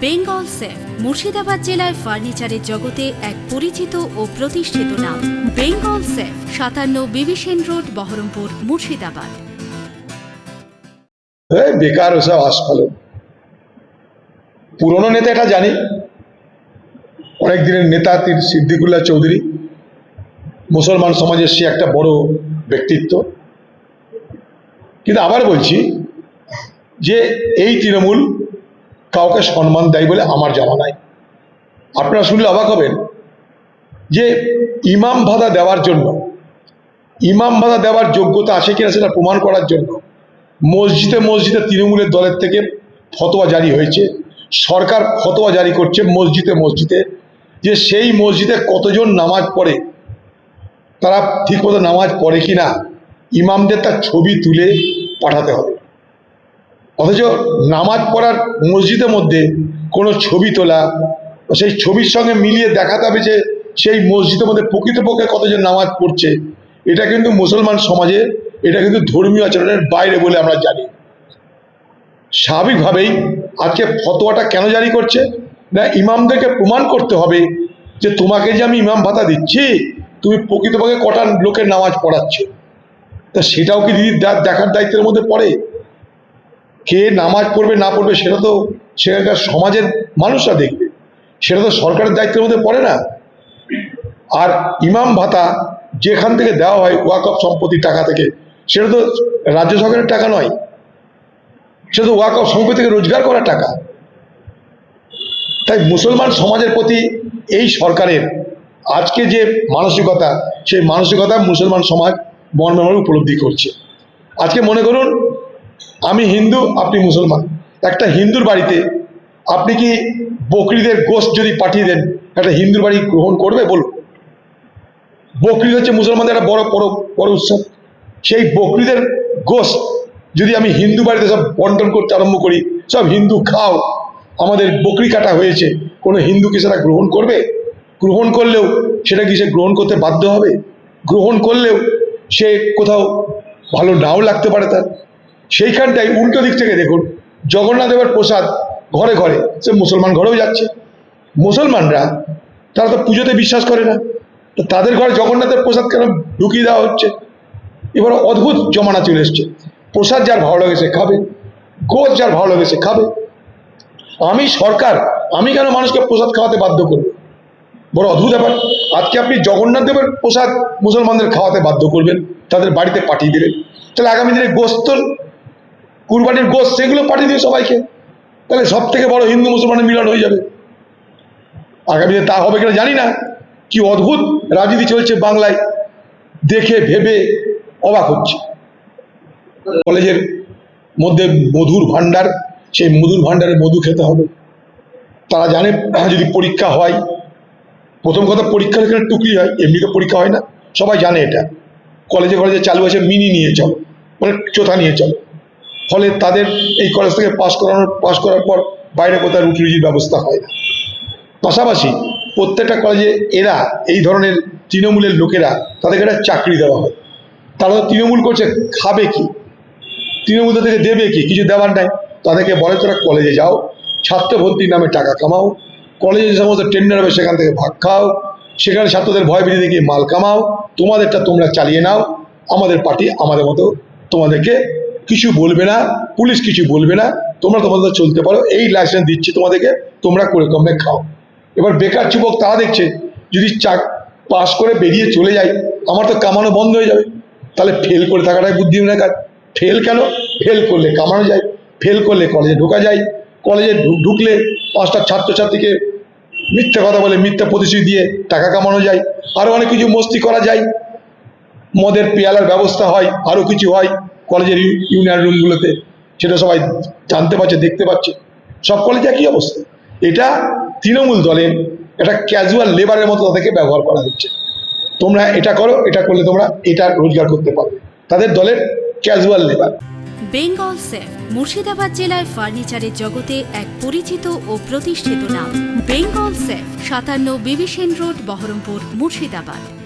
Bengal safe, Murshidabad জেলায় ফার্নিচারের জগতে এক পরিচিত ও প্রতিষ্ঠিত নাম। বেঙ্গল সেফ, সাতান্ন বিবিসেন রোড, বহরমপুর, মুর্শিদাবাদ। বেকার ওসব আস্ফালন পুরনো নেতা এটা জানি। অনেক দিনের নেতা তিনি সিদ্দিকুল্লাহ চৌধুরী। মুসলমান সমাজের সে একটা বড় ব্যক্তিত্ব। কিন্তু আবার বলছি যে, এই তৃণমূল কাউকে সম্মান দেয় বলে আমার জানা নাই। আপনারা শুনলে অবাক হবেন যে ইমাম ভাতা দেওয়ার জন্য, ইমাম ভাতা দেওয়ার যোগ্যতা আছে কিনা সেটা প্রমাণ করার জন্য মসজিদে মসজিদে তৃণমূলের দলের থেকে ফতোয়া জারি হয়েছে, সরকার ফতোয়া জারি করছে মসজিদে মসজিদে যে সেই মসজিদে কতজন নামাজ পড়ে, তারা ঠিকমতো নামাজ পড়ে কি না ইমামদের তার ছবি তুলে পাঠাতে হবে। অথচ নামাজ পড়ার মসজিদের মধ্যে কোনো ছবি তোলা, সেই ছবির সঙ্গে মিলিয়ে দেখাতে হবে যে সেই মসজিদের মধ্যে প্রকৃতপক্ষে কতজন নামাজ পড়ছে। এটা কিন্তু মুসলমান সমাজে, এটা কিন্তু ধর্মীয় আচরণের বাইরে বলে আমরা জানি। স্বাভাবিকভাবেই আজকে ফতোয়াটা কেন জারি করছে? না, ইমামদেরকে প্রমাণ করতে হবে যে তোমাকে যে আমি ইমাম ভাতা দিচ্ছি, তুমি প্রকৃতপক্ষে কটা লোকের নামাজ পড়াচ্ছ। তা সেটাও কি দিদি দে- দেখার দায়িত্বের মধ্যে পড়ে? কে নামাজ পড়বে, না পড়বে, সেটা তো সেখানকার সমাজের মানুষরা দেখবে। সেটা তো সরকারের দায়িত্বের মধ্যে পড়ে না। আর ইমাম ভাতা যেখান থেকে দেওয়া হয় ওয়াকফ সম্পত্তির টাকা থেকে, সেটা তো রাজ্য সরকারের টাকা নয়। সেটা তো ওয়াকফ সম্পত্তি থেকে রোজগার করা টাকা। তাই মুসলমান সমাজের প্রতি এই সরকারের আজকে যে মানসিকতা, সেই মানসিকতা মুসলমান সমাজ মর্মে উপলব্ধি করছে। আজকে মনে করুন আমি হিন্দু, আপনি মুসলমান। একটা হিন্দুর বাড়িতে আপনি কি বকরিদের গোষ্ঠ যদি পাঠিয়ে দেন, একটা হিন্দুর বাড়ি গ্রহণ করবে বলুন? বকরিদ হচ্ছে মুসলমানদের একটা বড় বড় বড় উৎসব। সেই বকরিদের গোষ্ঠ যদি আমি হিন্দু বাড়িতে সব বন্টন করতে আরম্ভ করি, সব হিন্দু খাও, আমাদের বকরি কাটা হয়েছে, কোনো হিন্দু কি সেটা গ্রহণ করবে? গ্রহণ করলেও সেটা কি সে গ্রহণ করতে বাধ্য হবে? গ্রহণ করলেও সে কোথাও ভালো নাও লাগতে পারে তার। সেইখানটাই উল্টো দিক থেকে দেখুন জগন্নাথ দেবের প্রসাদ ঘরে ঘরে, সে মুসলমান ঘরেও যাচ্ছে। মুসলমানরা, তারা তো পুজোতে বিশ্বাস করে না। তো তাদের ঘরে জগন্নাথের প্রসাদ কেন ঢুকিয়ে দেওয়া হচ্ছে? এবার অদ্ভুত জমানা চলে এসছে। প্রসাদ যার ভালো লাগে সে খাবে গোছ যার ভালো লাগে সে খাবে। আমি সরকার, আমি কেন মানুষকে প্রসাদ খাওয়াতে বাধ্য করব? বড় অদ্ভুত ব্যাপার। আজকে আপনি জগন্নাথ দেবের প্রসাদ মুসলমানদের খাওয়াতে বাধ্য করবেন, তাদের বাড়িতে পাঠিয়ে দিলেন। তাহলে আগামী দিনে গোস্ত কুরবানির গোস্ত সেগুলো পাঠিয়ে দিন সবাইকে। তাহলে সব থেকে বড় হিন্দু মুসলমানের মিলন হয়ে যাবে। আগামীতে তা হবে কিনা জানি না। কি অদ্ভুত রাজনীতি চলছে বাংলায়। দেখে, ভেবে অবাক হচ্ছে। কলেজের মধ্যে মধুর ভাণ্ডার, সেই মধুর ভাণ্ডারে মধু খেতে হবে। তারা জানে, যদি পরীক্ষা হয়, প্রথম কথা পরীক্ষা এখানে টুকলি হয় এমনিতে পরীক্ষা হয় না। সবাই জানে এটা। কলেজে কলেজে চালু আছে মিনি নিয়ে চলো। মানে চোথা নিয়ে চলো। ফলে তাদের এই কলেজ থেকে পাস করানোর পাস করার পর বাইরে কোথাও রুটি ব্যবস্থা হয় না। পাশাপাশি প্রত্যেকটা কলেজে এরা এই ধরনের তৃণমূলের লোকেরা তাদেরকে একটা চাকরি দেওয়া হয়। তারা তৃণমূল করছে, খাবে কি? তৃণমূল থেকে দেবে কি? কিছু দেওয়ার নাই। তাদেরকে বলে, তোরা কলেজে যাও, ছাত্র ভর্তির নামে টাকা কামাও কলেজে যে সমস্ত টেন্ডার হবে সেখান থেকে ভাগ খাও, সেখানে ছাত্রদের ভয় বিধি দেখিয়ে মাল কামাও, তোমাদেরটা তোমরা চালিয়ে নাও, আমাদের পার্টি আমাদের মতো তোমাদেরকে কিছু বলবে না, পুলিশ কিছু বলবে না, তোমরা তোমাদের চলতে পারো, এই লাইসেন্স দিচ্ছি তোমাদেরকে, তোমরা করে কমে খাও। এবার বেকার যুবক তারা দেখছে, যদি চাক পাশ করে বেরিয়ে চলে যায়, আমার তো কামানো বন্ধ হয়ে যাবে। তাহলে ফেল করে থাকাটাই বুদ্ধি বুদ্ধিমানের কাজ ফেল কেন? ফেল করলে কামানো যায় ফেল করলে কলেজে ঢোকা যায়। কলেজে ঢুকলে পাঁচটা ছাত্রছাত্রীকে মিথ্যা কথা বলে, মিথ্যা প্রতিশ্রুতি দিয়ে টাকা কামানো যায়। আরও অনেক কিছু মস্তি করা যায়। মদের পেয়ালার ব্যবস্থা হয় আরও কিছু হয়। কলেজের ইউ- ইউনিয়ন রুমগুলোতে, সেটা সবাই জানতে পারছে, দেখতে পাচ্ছে সব কলেজে একই অবস্থা। এটা তৃণমূল দলের একটা ক্যাজুয়াল লেবারের মতো তাদেরকে ব্যবহার করা হচ্ছে। তোমরা এটা করো, এটা করলে তোমরা এটা রোজগার করতে পারবে তাদের দলের casual labour Bengal safe, Murshidabad জেলায় ফার্নিচারের জগতে এক পরিচিত ও প্রতিষ্ঠিত নাম। বেঙ্গল সেফ, সাতান্ন বিবিসেন রোড, বহরমপুর, মুর্শিদাবাদ।